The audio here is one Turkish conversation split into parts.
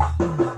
Bye.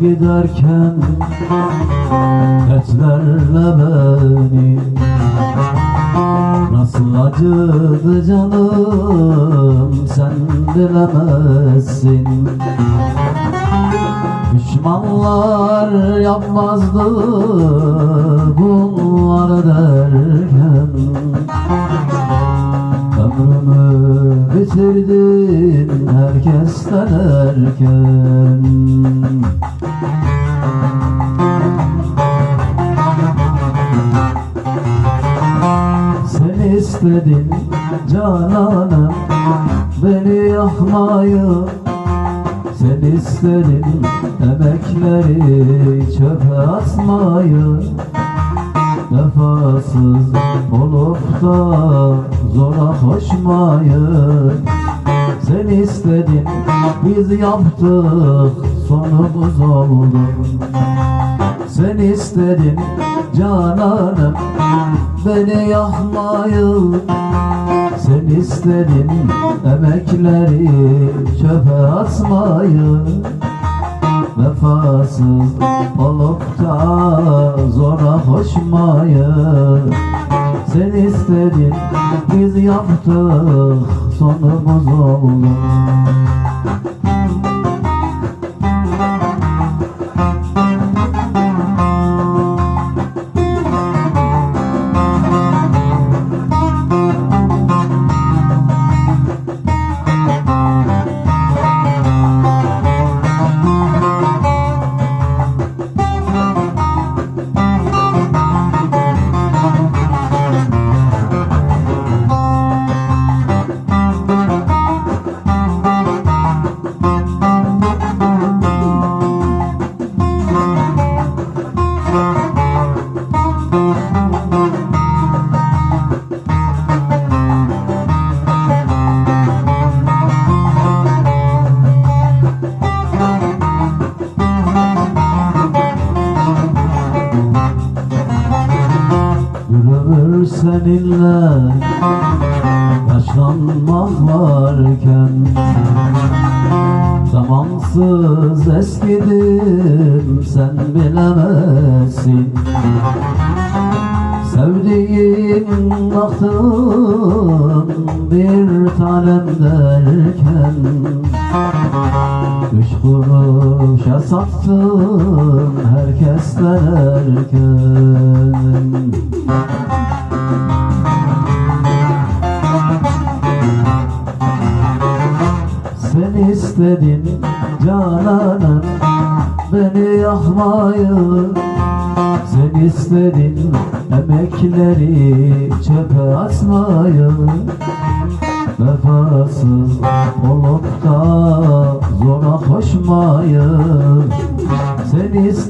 Giderken Etlerle beni Nasıl acıdı canım Sen bilemezsin. Düşmanlar yapmazdı Bunları derken Ömrümü bitirdin herkesten erken Sen istedin cananım beni yakmayı. Sen istedin emekleri çöpe atmayı. Vefasız olup da zora koşmayı. Sen istedin biz yaptık sonumuz oldu Sen istedin cananım beni yakmayı Sen istedin emekleri çöpe atmayı Vefasız olup da zora koşmayı Sen istedin biz yaptık sonumuz oldu seninle yaşlanmak varken Zamansız eskidim sen bilemezsin. Sevdiğin baktın bir tanem derken Üç kuruşa sattın herkesten erken Sen istedin cananım beni yakmayı Sen istedin emekleri çöpe atmayı. Vefasız olup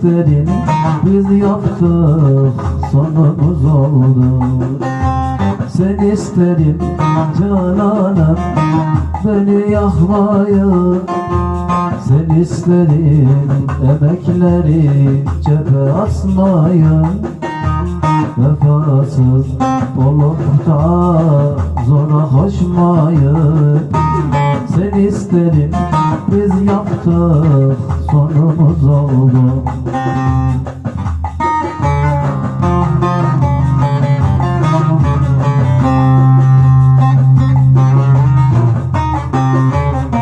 Sen istedin biz yaptık sonumuz oldu. Sen istedin cananım beni yakmayı. Sen istedin emekleri çöpe atmayı Vefasız olup da zora koşmayı Sen istedin biz yaptık sonumuz oldu